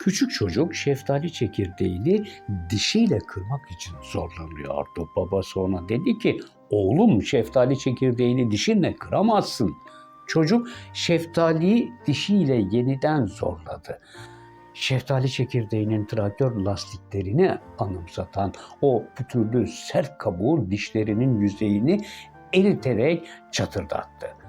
Küçük çocuk şeftali çekirdeğini dişiyle kırmak için zorlanıyordu. Babası ona dedi ki, oğlum şeftali çekirdeğini dişinle kıramazsın. Çocuk şeftaliyi dişiyle yeniden zorladı. Şeftali çekirdeğinin traktör lastiklerini anımsatan o pütürlü sert kabuğu dişlerinin yüzeyini eriterek çatırdattı.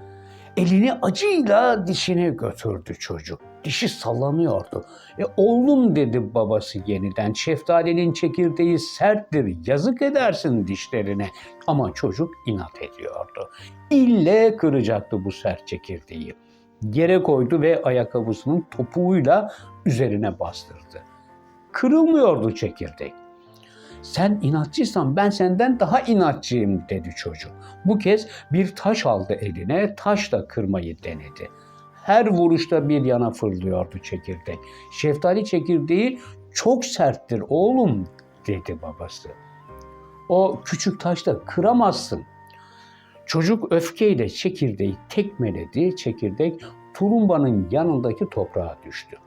Elini acıyla dişine götürdü çocuk. Dişi sallanıyordu. E oğlum dedi babası yeniden. Şeftalinin çekirdeği serttir. Yazık edersin dişlerine. Ama çocuk inat ediyordu. İlle kıracaktı bu sert çekirdeği. Yere koydu ve ayakkabısının topuğuyla üzerine bastırdı. Kırılmıyordu çekirdek. Sen inatçıysan ben senden daha inatçıyım dedi çocuk. Bu kez bir taş aldı eline, taşla kırmayı denedi. Her vuruşta bir yana fırlıyordu çekirdek. Şeftali çekirdeği çok serttir oğlum dedi babası. O küçük taşla kıramazsın. Çocuk öfkeyle çekirdeği tekmeledi. Çekirdek tulumbanın yanındaki toprağa düştü.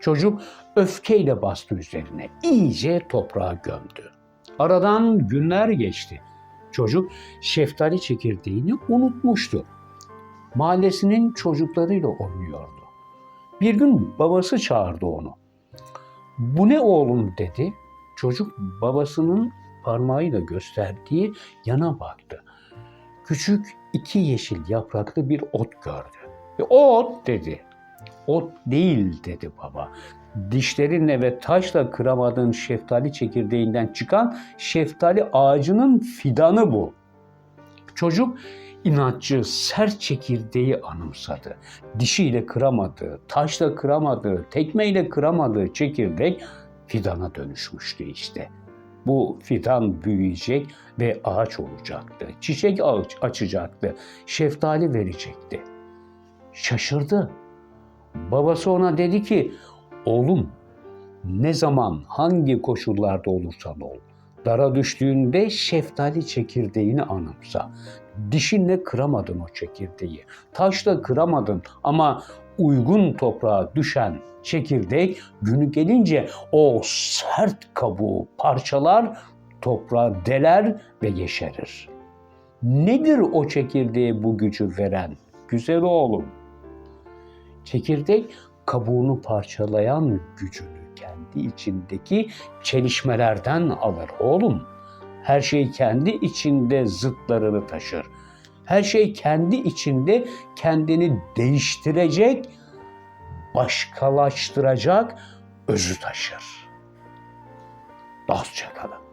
Çocuk öfkeyle bastı üzerine. iyice toprağa gömdü. Aradan günler geçti. Çocuk şeftali çekirdeğini unutmuştu. Mahallesinin çocuklarıyla oynuyordu. Bir gün babası çağırdı onu. Bu ne oğlum dedi. Çocuk babasının parmağıyla gösterdiği yana baktı. Küçük iki yeşil yapraklı bir ot gördü. E, ot dedi. Ot değil dedi baba. Dişlerinle ve taşla kıramadığın şeftali çekirdeğinden çıkan şeftali ağacının fidanı bu. Çocuk inatçı, sert çekirdeği anımsadı. Dişiyle kıramadığı, taşla kıramadığı, tekmeyle kıramadığı çekirdek fidana dönüşmüştü işte. Bu fidan büyüyecek ve ağaç olacaktı. Çiçek ağaç açacaktı. Şeftali verecekti. Şaşırdı. Babası ona dedi ki, oğlum ne zaman hangi koşullarda olursan ol, dara düştüğünde şeftali çekirdeğini anımsa. Dişinle kıramadın o çekirdeği, taşla kıramadın ama uygun toprağa düşen çekirdek günü gelince o sert kabuğu parçalar, toprağı deler ve yeşerir. Nedir o çekirdeğe bu gücü veren? Güzel oğlum. Çekirdek kabuğunu parçalayan gücünü kendi içindeki çelişmelerden alır oğlum. Her şey kendi içinde zıtlarını taşır. Her şey kendi içinde kendini değiştirecek, başkalaştıracak özü taşır. Dostça kalın.